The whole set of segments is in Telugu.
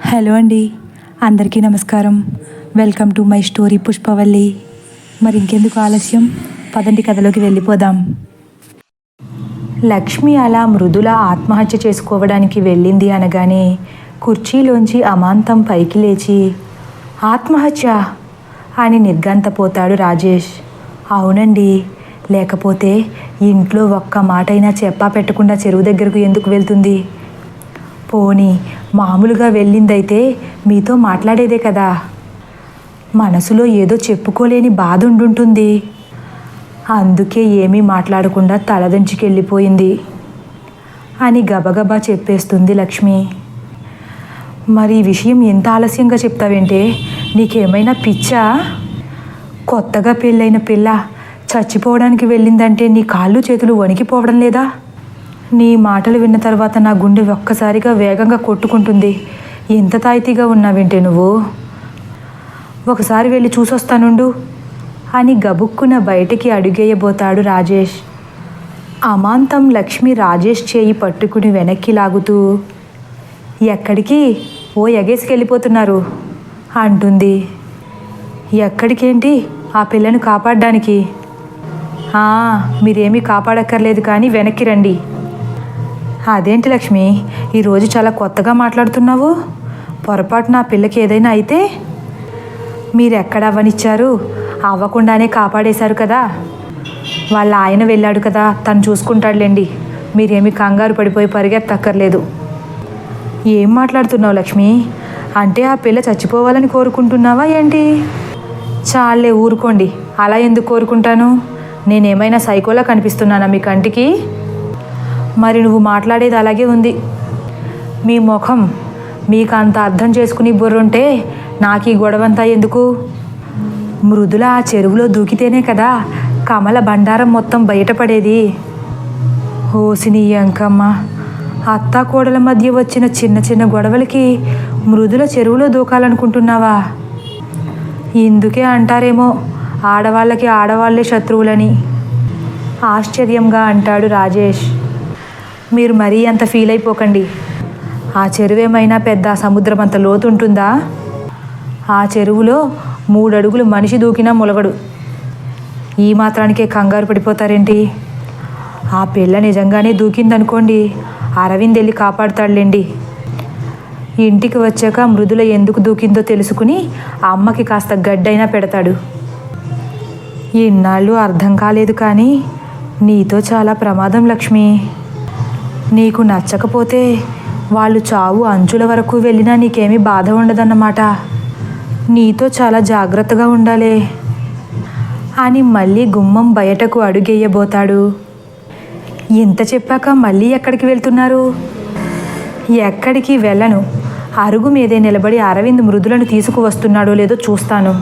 హలో అండి. అందరికీ నమస్కారం. Welcome to my story Pushpavalli. మరి ఇంకెందుకు ఆలస్యం? పదండి కథలోకి వెళ్ళిపోదాం. లక్ష్మి అలా మృదుల ఆత్మహత్య చేసుకోవడానికి వెళ్ళింది అనగానే కుర్చీలోంచి అమాంతం పైకి లేచి ఆత్మహత్య! అని నిర్గంతపోతాడు రాజేష్. అవునండి. లేకపోతే ఇంట్లో ఒక్క మాటైనా చెప్పా పెట్టకుండా చెరువు దగ్గరకు ఎందుకు వెళ్తుంది? పోనీ మామూలుగా వెళ్ళిందైతే మీతో మాట్లాడేదే కదా. మనసులో ఏదో చెప్పుకోలేని బాధ ఉండుంటుంది. అందుకే ఏమీ మాట్లాడకుండా తలదంచుకెళ్ళిపోయింది. అని గబగబా చెప్పేస్తుంది లక్ష్మి. మరి ఈ విషయం ఎంత ఆలస్యంగా చెప్తావేంటే నీకేమైనా పిచ్చా? కొత్తగా పెళ్ళైన పిల్ల చచ్చిపోవడానికి వెళ్ళిందంటే నీ కాళ్ళు చేతులు వణికిపోవడం లేదా? నీ మాటలు విన్న తర్వాత నా గుండె ఒక్కసారిగా వేగంగా కొట్టుకుంటుంది. ఎంత తాయితీగా ఉన్నావేంటే నువ్వు? ఒకసారి వెళ్ళి చూసొస్తానుండు అని గబుక్కున బయటికి అడుగేయబోతాడు రాజేష్. అమాంతం లక్ష్మి రాజేష్ చేయి పట్టుకుని వెనక్కి లాగుతూ ఎక్కడికి? ఓ ఎగేసుకెళ్ళిపోతున్నారు అంటుంది. ఎక్కడికేంటి? ఆ పిల్లను కాపాడడానికి. మీరేమీ కాపాడక్కర్లేదు కానీ వెనక్కి రండి. అదేంటి లక్ష్మి? ఈరోజు చాలా కొత్తగా మాట్లాడుతున్నావు. పొరపాటు నా పిల్లకి ఏదైనా అయితే మీరు ఎక్కడ అవ్వనిచ్చారు? అవ్వకుండానే కాపాడేశారు కదా. వాళ్ళ ఆయన వెళ్ళాడు కదా. తను చూసుకుంటాడులేండి. మీరేమి కంగారు పడిపోయి పరిగెత్తక్కర్లేదు. ఏం మాట్లాడుతున్నావు లక్ష్మి? అంటే ఆ పిల్ల చచ్చిపోవాలని కోరుకుంటున్నావా ఏంటి? చాలే ఊరుకోండి. అలా ఎందుకు కోరుకుంటాను? నేనేమైనా సైకోలా కనిపిస్తున్నానా మీ కంటికి? మరి నువ్వు మాట్లాడేది అలాగే ఉంది. మీ ముఖం మీకు అంత అర్థం చేసుకుని బుర్రుంటే నాకు ఈ గొడవంతా ఎందుకు? మృదుల ఆ చెరువులో దూకితేనే కదా కమల బండారం మొత్తం బయటపడేది. హోసిని అంకమ్మ అత్త కోడల మధ్య వచ్చిన చిన్న చిన్న గొడవలకి మృదుల చెరువులో దూకాలనుకుంటున్నావా? ఇందుకే అంటారేమో ఆడవాళ్ళకి ఆడవాళ్ళే శత్రువులని. ఆశ్చర్యంగా అంటాడు రాజేష్. మీరు మరీ అంత ఫీల్ అయిపోకండి. ఆ చెరువేమైనా పెద్ద సముద్రం అంత లోతు ఉంటుందా ఆ చెరువులో మూడు అడుగులు మనిషి దూకినా ములగడు ఈ మాత్రానికే కంగారు పడిపోతారేంటి? ఆ పిల్ల నిజంగానే దూకిందనుకోండి అరవింద్ వెళ్ళి కాపాడుతాడులేండి. ఇంటికి వచ్చాక మృదుల ఎందుకు దూకిందో తెలుసుకుని అమ్మకి కాస్త గడ్డైనా పెడతాడు. ఇన్నాళ్ళు అర్థం కాలేదు కానీ నీతో చాలా ప్రమాదం లక్ష్మి. నీకు నచ్చకపోతే వాళ్ళు చావు అంచుల వరకు వెళ్ళినా నీకేమీ బాధ ఉండదన్నమాట. నీతో చాలా జాగ్రత్తగా ఉండాలి. అని మళ్ళీ గుమ్మం బయటకు అడుగేయబోతాడు. ఇంత చెప్పాక మళ్ళీ ఎక్కడికి వెళ్తున్నారు? ఎక్కడికి వెళ్ళను. అరుగు మీదే నిలబడి అరవింద్ మృదులను తీసుకువస్తున్నాడో లేదో చూస్తాను.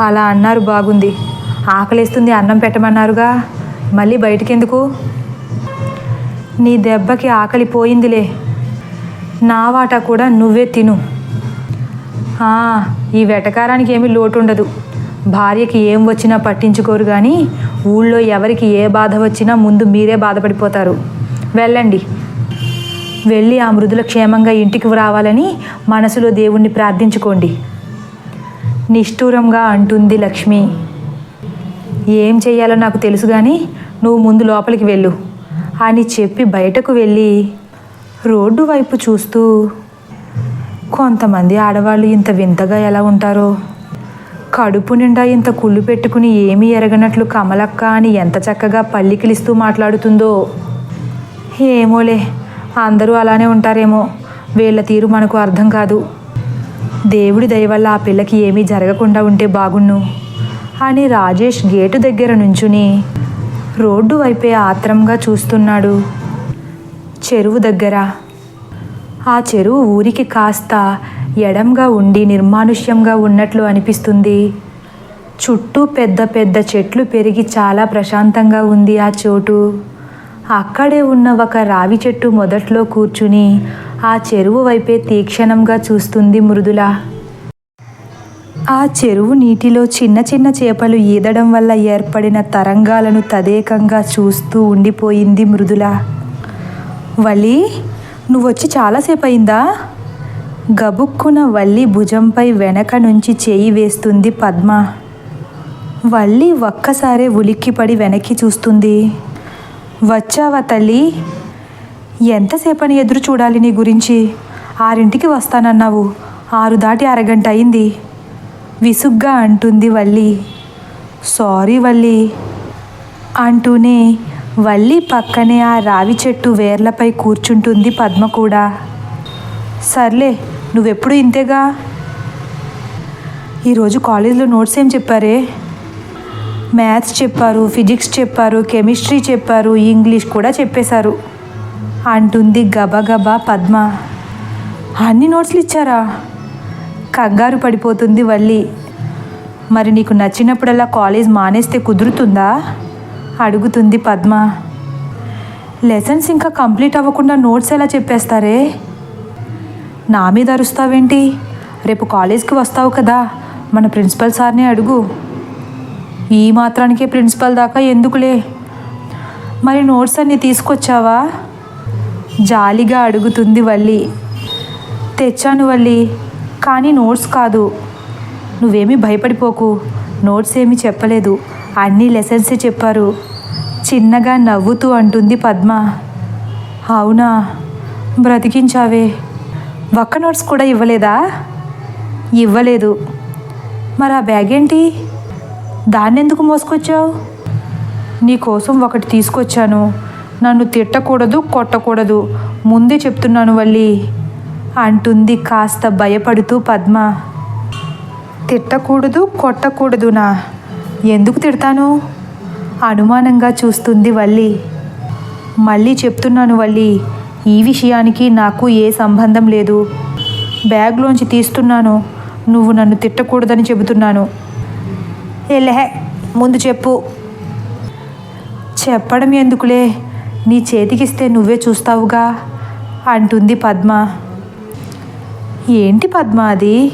అలా అన్నారు బాగుంది. ఆకలేస్తుంది అన్నం పెట్టమన్నారుగా. మళ్ళీ బయటికెందుకు? నీ దెబ్బకి ఆకలి పోయిందిలే. నా వాటా కూడా నువ్వే తిను. ఈ వెటకారానికి ఏమీ లోటు ఉండదు భార్యకి ఏం వచ్చినా పట్టించుకోరు కానీ ఊళ్ళో ఎవరికి ఏ బాధ వచ్చినా ముందు మీరే బాధపడిపోతారు. వెళ్ళండి. వెళ్ళి ఆ మృదుల క్షేమంగా ఇంటికి రావాలని మనసులో దేవుణ్ణి ప్రార్థించుకోండి. నిష్ఠూరంగా అంటుంది లక్ష్మి. ఏం చెయ్యాలో నాకు తెలుసు కానీ నువ్వు ముందు లోపలికి వెళ్ళు. అని చెప్పి బయటకు వెళ్ళి రోడ్డు వైపు చూస్తూ కొంతమంది ఆడవాళ్ళు ఇంత వింతగా ఎలా ఉంటారో? కడుపు నిండా ఇంత కుళ్ళు పెట్టుకుని ఏమీ ఎరగనట్లు కమలక్క అని ఎంత చక్కగా పల్లికిలిస్తూ మాట్లాడుతుందో? ఏమోలే అందరూ అలానే ఉంటారేమో. వీళ్ళ తీరు మనకు అర్థం కాదు. దేవుడి దయవల్ల ఆ పిల్లకి ఏమీ జరగకుండా ఉంటే బాగుణ్ణు అని రాజేష్ గేటు దగ్గర నుంచుని రోడ్డు వైపే ఆత్రంగా చూస్తున్నాడు. చెరువు దగ్గర. ఆ చెరువు ఊరికి కాస్త ఎడంగా ఉండి నిర్మానుష్యంగా ఉన్నట్లు అనిపిస్తుంది. చుట్టూ పెద్ద పెద్ద చెట్లు పెరిగి చాలా ప్రశాంతంగా ఉంది ఆ చోటు. అక్కడే ఉన్న ఒక రావి చెట్టు మొదట్లో కూర్చుని ఆ చెరువు వైపే తీక్షణంగా చూస్తుంది మృదుల. ఆ చెరువు నీటిలో చిన్న చిన్న చేపలు ఈదడం వల్ల ఏర్పడిన తరంగాలను తదేకంగా చూస్తూ ఉండిపోయింది మృదుల. వలి నువ్వొచ్చి చాలాసేపు అయిందా గబుక్కున వల్లి భుజంపై వెనక నుంచి చేయి వేస్తుంది పద్మ. వల్లి ఒక్కసారే ఉలిక్కిపడి వెనక్కి చూస్తుంది. వచ్చావా తల్లి? ఎంతసేపని ఎదురు చూడాలి నీ గురించి? ఆరింటికి వస్తానన్నావు. ఆరు దాటి అరగంట అయింది విసుగ్గా అంటుంది వల్లి. సారీ వల్లి అంటూనే వల్లి పక్కనే ఆ రావి చెట్టు వేర్లపై కూర్చుంటుంది పద్మ కూడా. సర్లే నువ్వెప్పుడు ఇంతేగా? ఈరోజు కాలేజీలో నోట్స్ ఏం చెప్పారే? మ్యాథ్స్ చెప్పారు ఫిజిక్స్ చెప్పారు కెమిస్ట్రీ చెప్పారు ఇంగ్లీష్ కూడా చెప్పేశారు అంటుంది గబగబా పద్మ. అన్ని నోట్స్లు ఇచ్చారా? కంగారు పడిపోతుంది వల్లి. మరి నీకు నచ్చినప్పుడల్లా కాలేజ్ మానేస్తే కుదురుతుందా? అడుగుతుంది పద్మ. లెసన్స్ ఇంకా కంప్లీట్ అవ్వకుండా నోట్స్ ఎలా చెప్పేస్తారే? నా మీద అరుస్తావేంటి? రేపు కాలేజ్కి వస్తావు కదా. మన ప్రిన్సిపల్ సార్నే అడుగు. ఈ మాత్రానికే ప్రిన్సిపల్ దాకా ఎందుకులే? మరి నోట్స్ అన్నీ తీసుకొచ్చావా? జాలిగా అడుగుతుంది వల్లి. తెచ్చాను వల్లి. కానీ నోట్స్ కాదు. నువ్వేమీ భయపడిపోకు. నోట్స్ ఏమీ చెప్పలేదు. అన్ని లెసన్సే చెప్పారు. చిన్నగా నవ్వుతూ అంటుంది పద్మ. అవునా? బ్రతికించావే. ఒక్క నోట్స్ కూడా ఇవ్వలేదా? ఇవ్వలేదు. మరి ఆ బ్యాగ్ ఏంటి దాన్ని ఎందుకు మోసుకొచ్చావు? నీకోసం ఒకటి తీసుకొచ్చాను. నన్ను తిట్టకూడదు కొట్టకూడదు. ముందే చెప్తున్నాను వల్లి. అంటుంది కాస్త భయపడుతూ పద్మ. తిట్టకూడదు కొట్టకూడదునా? ఎందుకు తిడతాను? అనుమానంగా చూస్తుంది వల్లి. మళ్ళీ చెప్తున్నాను వల్లి ఈ విషయానికి నాకు ఏ సంబంధం లేదు. బ్యాగ్లోంచి తీస్తున్నాను. నువ్వు నన్ను తిట్టకూడదని చెబుతున్నాను. ఎలహే ముందు చెప్పు. చెప్పడం ఎందుకులే? నీ చేతికిస్తే నువ్వే చూస్తావుగా? అంటుంది పద్మ. ఏంటి పద్మ అది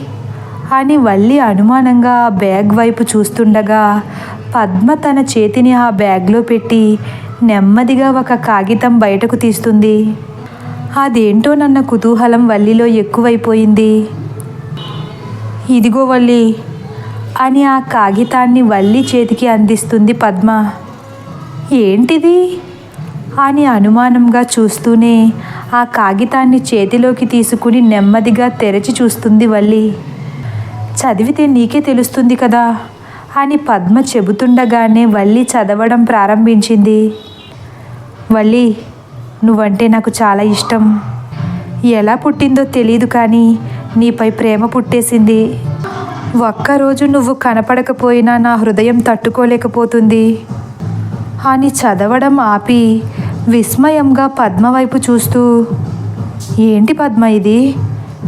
అని వల్లి అనుమానంగా ఆ బ్యాగ్ వైపు చూస్తుండగా పద్మ తన చేతిని ఆ బ్యాగ్లో పెట్టి నెమ్మదిగా ఒక కాగితం బయటకు తీస్తుంది. అదేంటో నన్న కుతూహలం వల్లిలో ఎక్కువైపోయింది. ఇదిగో వల్లి అని ఆ కాగితాన్ని వల్లి చేతికి అందిస్తుంది పద్మ. ఏంటిది? అని అనుమానంగా చూస్తూనే ఆ కాగితాన్ని చేతిలోకి తీసుకుని నెమ్మదిగా తెరచి చూస్తుంది వల్లి. చదివితే నీకే తెలుస్తుంది కదా అని పద్మ చెబుతుండగానే వల్లి చదవడం ప్రారంభించింది. వల్లి నువ్వంటే నాకు చాలా ఇష్టం. ఎలా పుట్టిందో తెలియదు కానీ నీపై ప్రేమ పుట్టేసింది. ఒక్కరోజు నువ్వు కనపడకపోయినా నా హృదయం తట్టుకోలేకపోతుంది. అని చదవడం ఆపి విస్మయంగా పద్మ వైపు చూస్తూ ఏంటి పద్మ ఇది?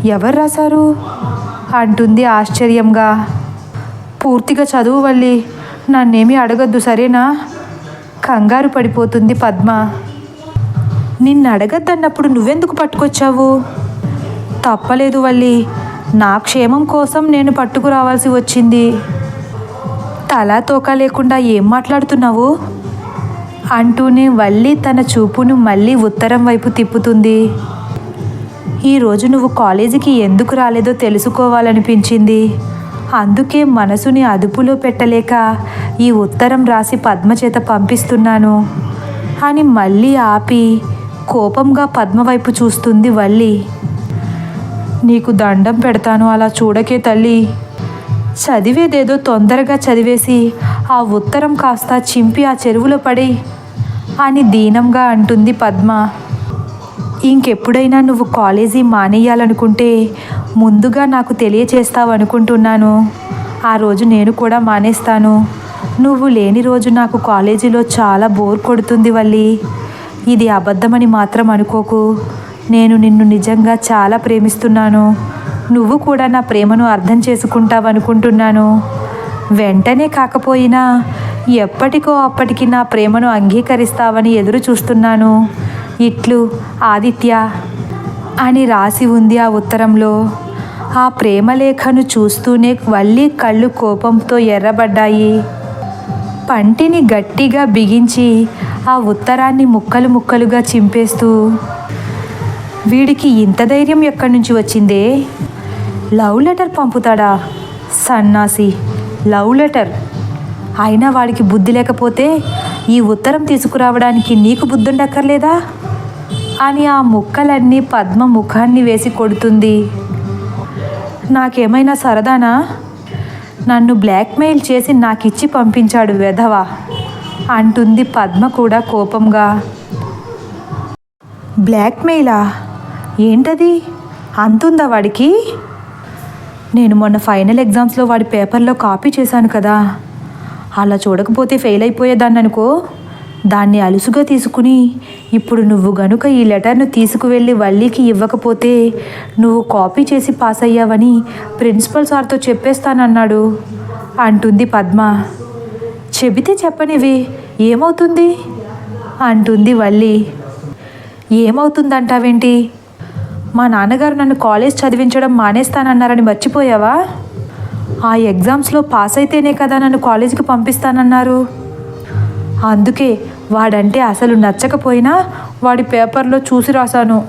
ఎవరు రాశారు? అంటుంది ఆశ్చర్యంగా. పూర్తిగా చదువు వల్లి నన్నేమీ అడగద్దు సరేనా? కంగారు పడిపోతుంది పద్మ. నిన్ను అడగద్దన్నప్పుడు నువ్వెందుకు పట్టుకొచ్చావు? తప్పలేదు వల్లి నా క్షేమం కోసం నేను పట్టుకురావాల్సి వచ్చింది. తలా తోక లేకుండా ఏం మాట్లాడుతున్నావు? అంటూనే వల్లి తన చూపును మళ్ళీ ఉత్తరం వైపు తిప్పుతుంది. ఈరోజు నువ్వు కాలేజీకి ఎందుకు రాలేదో తెలుసుకోవాలనిపించింది. అందుకే మనసుని అదుపులో పెట్టలేక ఈ ఉత్తరం రాసి పద్మ చేత పంపిస్తున్నాను అని మళ్ళీ ఆపి కోపంగా పద్మ వైపు చూస్తుంది వల్లి. నీకు దండం పెడతాను అలా చూడకే తల్లి. చదివేదేదో తొందరగా చదివేసి ఆ ఉత్తరం కాస్త చింపి ఆ చెరువులో పడి అని దీనంగా అంటుంది పద్మ. ఇంకెప్పుడైనా నువ్వు కాలేజీ మానేయాలనుకుంటే ముందుగా నాకు తెలియచేస్తావు అనుకుంటున్నాను. ఆ రోజు నేను కూడా మానేస్తాను. నువ్వు లేని రోజు నాకు కాలేజీలో చాలా బోర్ కొడుతుంది వల్లి. ఇది అబద్ధమని మాత్రం అనుకోకు. నేను నిన్ను నిజంగా చాలా ప్రేమిస్తున్నాను. నువ్వు కూడా నా ప్రేమను అర్థం చేసుకుంటావు అనుకుంటున్నాను వెంటనే కాకపోయినా ఎప్పటికో అప్పటికి నా ప్రేమను అంగీకరిస్తావని ఎదురు చూస్తున్నాను. ఇట్లు ఆదిత్య అని రాసి ఉంది ఆ ఉత్తరంలో. ఆ ప్రేమలేఖను చూస్తూనే వల్లి కళ్ళు కోపంతో ఎర్రబడ్డాయి. పంటిని గట్టిగా బిగించి ఆ ఉత్తరాన్ని ముక్కలు ముక్కలుగా చింపేస్తూ వీడికి ఇంత ధైర్యం ఎక్కడి నుంచి వచ్చిందే? లవ్ లెటర్ పంపుతాడా? సన్నాసి లవ్ లెటర్ అయినా వాడికి బుద్ధి లేకపోతే ఈ ఉత్తరం తీసుకురావడానికి నీకు బుద్ధుండక్కర్లేదా? అని ఆ ముక్కలన్నీ పద్మ ముఖాన్ని వేసి కొడుతుంది. నాకేమైనా సరదానా? నన్ను బ్లాక్మెయిల్ చేసి నాకిచ్చి పంపించాడు వెధవ. అంటుంది పద్మ కూడా కోపంగా. బ్లాక్మెయిలా? ఏంటది? అంతుందా వాడికి? నేను మొన్న ఫైనల్ ఎగ్జామ్స్లో వాడి పేపర్లో కాపీ చేశాను కదా. అలా చూడకపోతే ఫెయిల్ అయిపోయేదాన్ని అనుకో దాన్ని అలుసుగా తీసుకుని ఇప్పుడు నువ్వు గనుక ఈ లెటర్ను తీసుకువెళ్ళి వల్లీకి ఇవ్వకపోతే నువ్వు కాపీ చేసి పాస్ అయ్యావని ప్రిన్సిపల్ సార్తో చెప్పేస్తానన్నాడు అంటుంది పద్మ. చెబితే చెప్పనివి ఏమవుతుంది? అంటుంది వల్లి. ఏమవుతుందంటావేంటి? మా నాన్నగారు నన్ను కాలేజ్ చదివించడం మానేస్తానన్నారని మర్చిపోయావా? ఆ ఎగ్జామ్స్లో పాస్ అయితేనే కదా నన్ను కాలేజీకి పంపిస్తానన్నారు. అందుకే వాడంటే అసలు నచ్చకపోయినా వాడి పేపర్లో చూసి రాశాను.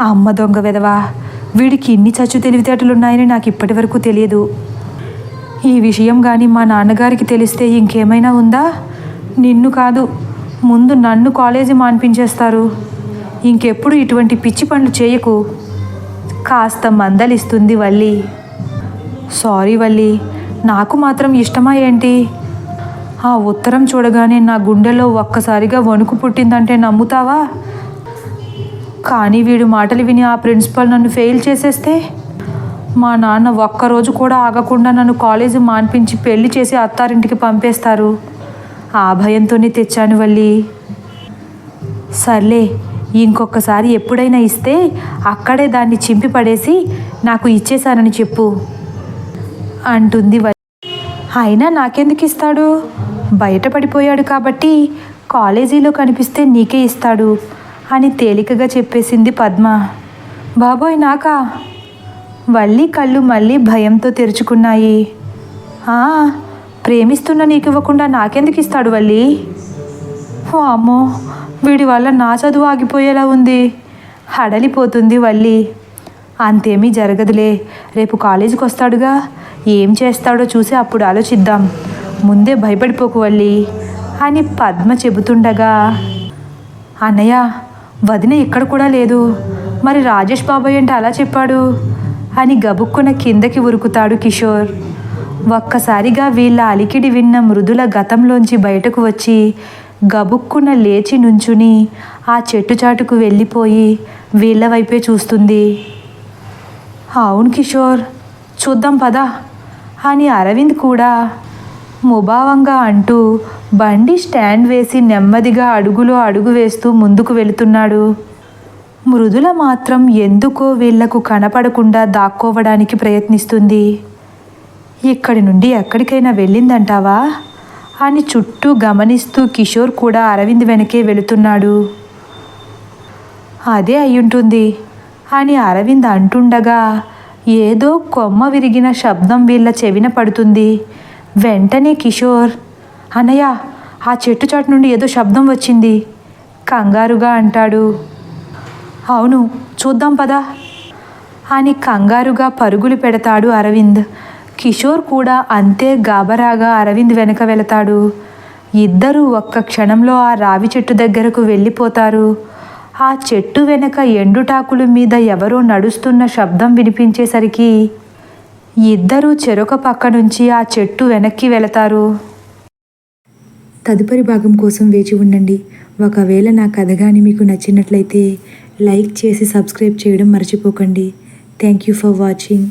అమ్మ దొంగ వెదవా వీడికి ఇన్ని చచ్చు తెలివితేటలు ఉన్నాయని నాకు ఇప్పటి వరకు తెలియదు. ఈ విషయం కానీ మా నాన్నగారికి తెలిస్తే ఇంకేమైనా ఉందా? నిన్ను కాదు ముందు నన్ను కాలేజీ మాన్పించేస్తారు. ఇంకెప్పుడు ఇటువంటి పిచ్చి పనులు చేయకు. కాస్త మందలిస్తుంది వల్లి. సారీ వల్లి. నాకు మాత్రం ఇష్టమా ఏంటి? ఆ ఉత్తరం చూడగానే నా గుండెలో ఒక్కసారిగా వణుకు పుట్టిందంటే నమ్ముతావా? కానీ వీడు మాటలు విని ఆ ప్రిన్సిపల్ నన్ను ఫెయిల్ చేసేస్తే? మా నాన్న ఒక్కరోజు కూడా ఆగకుండా నన్ను కాలేజీ మాన్పించి పెళ్ళి చేసి అత్తారింటికి పంపేస్తారు. ఆ భయంతోనే తెచ్చాను వల్లి. సర్లే ఇంకొకసారి ఎప్పుడైనా ఇస్తే అక్కడే దాన్ని చింపి పడేసి నాకు ఇచ్చేశానని చెప్పు. అంటుంది అయినా నాకెందుకు ఇస్తాడు? బయటపడిపోయాడు కాబట్టి కాలేజీలో కనిపిస్తే నీకే ఇస్తాడు అని తేలికగా చెప్పేసింది పద్మ. బాబోయ్ నాకా వల్లి కళ్ళు మళ్ళీ భయంతో తెరుచుకున్నాయి. ప్రేమిస్తున్న నీకు ఇవ్వకుండా నాకెందుకు ఇస్తాడు వల్లి ఓ అమ్మో వీడి వల్ల నా చదువు ఆగిపోయేలా ఉంది. హడలిపోతుంది వల్లి అంతేమీ జరగదులే. రేపు కాలేజీకి వస్తాడుగా. ఏం చేస్తాడో చూసి అప్పుడు ఆలోచిద్దాం. ముందే భయపడిపోకు వల్లి అని పద్మ చెబుతుండగా. అన్నయ్య వదిన ఇక్కడ కూడా లేదు. మరి రాజేష్ బాబాయ్ అంటే అలా చెప్పాడు? అని గబుక్కున కిందకి ఉరుకుతాడు కిషోర్. ఒక్కసారిగా వీళ్ళ అలికిడి విన్న మృదుల గతంలోంచి బయటకు వచ్చి గబుక్కున లేచి నుంచుని ఆ చెట్టు చాటుకు వెళ్ళిపోయి వీళ్ళ వైపే చూస్తుంది. అవును కిషోర్. చూద్దాం పదా. అని అరవింద్ కూడా ముభావంగా అంటూ బండి స్టాండ్ వేసి నెమ్మదిగా అడుగులో అడుగు వేస్తూ ముందుకు వెళుతున్నాడు. మృదుల మాత్రం ఎందుకో వీళ్ళకు కనపడకుండా దాక్కోవడానికి ప్రయత్నిస్తుంది. ఇక్కడి నుండి ఎక్కడికైనా వెళ్ళిందంటావా? అని చుట్టూ గమనిస్తూ కిషోర్ కూడా అరవింద్ వెనకే వెళుతున్నాడు. అదే అయ్యుంటుంది. అని అరవింద్ అంటుండగా ఏదో కొమ్మ విరిగిన శబ్దం వీళ్ళ చెవిన పడుతుంది. వెంటనే కిషోర్ అన్నయ్య ఆ చెట్టు చాటు నుండి ఏదో శబ్దం వచ్చింది. కంగారుగా అంటాడు. అవును చూద్దాం పదా. అని కంగారుగా పరుగులు పెడతాడు అరవింద్. కిషోర్ కూడా అంతే గాబరాగా అరవింద్ వెనక వెళతాడు. ఇద్దరూ ఒక్క క్షణంలో ఆ రావి చెట్టు దగ్గరకు వెళ్ళిపోతారు. ఆ చెట్టు వెనక ఎండుటాకుల మీద ఎవరో నడుస్తున్న శబ్దం వినిపించేసరికి ఇద్దరూ చెరొక పక్క నుంచి ఆ చెట్టు వెనక్కి వెళతారు. తదుపరి భాగం కోసం వేచి ఉండండి. ఒకవేళ నా కథ కానీ మీకు నచ్చినట్లయితే లైక్ చేసి సబ్స్క్రైబ్ చేయడం మర్చిపోకండి. Thank you for watching.